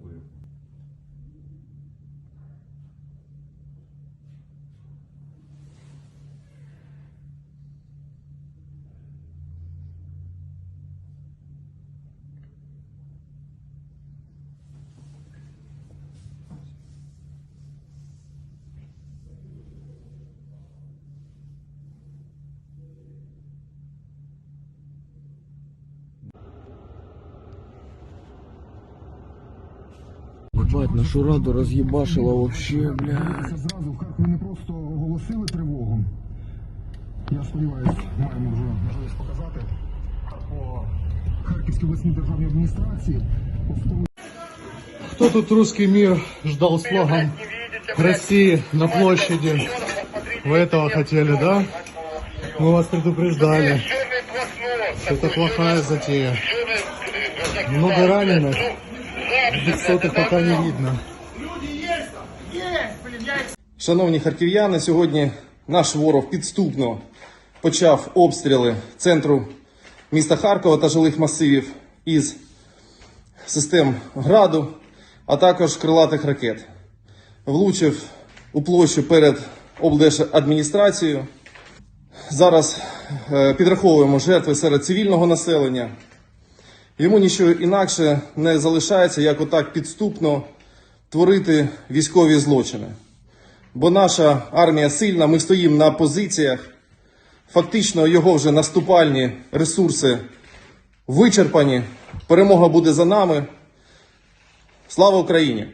되었고요. Ебать, нашу раду разъебашила вообще, бля. Це зразу в Харкові не просто оголосили тривогу. Я сподіваюся, маємо вже можливість показати по Харківській обласній державній адміністрації. Поступово Кто тут русский мир ждал с флагом России на площади? Вы этого хотели, да? Мы вас предупреждали. что Это плохая затея. Много раненых. Двухсотых пока не видно. Шановні харків'яни, сьогодні наш ворог підступно почав обстріли центру міста Харкова та жилих масивів із систем граду, а також крилатих ракет. Влучив у площу перед облдержадміністрацією. Зараз підраховуємо жертви серед цивільного населення. Йому нічого інакше не залишається, як отак підступно творити військові злочини. Бо наша армія сильна, ми стоїмо на позиціях. Фактично його вже наступальні ресурси вичерпані. Перемога буде за нами. Слава Україні!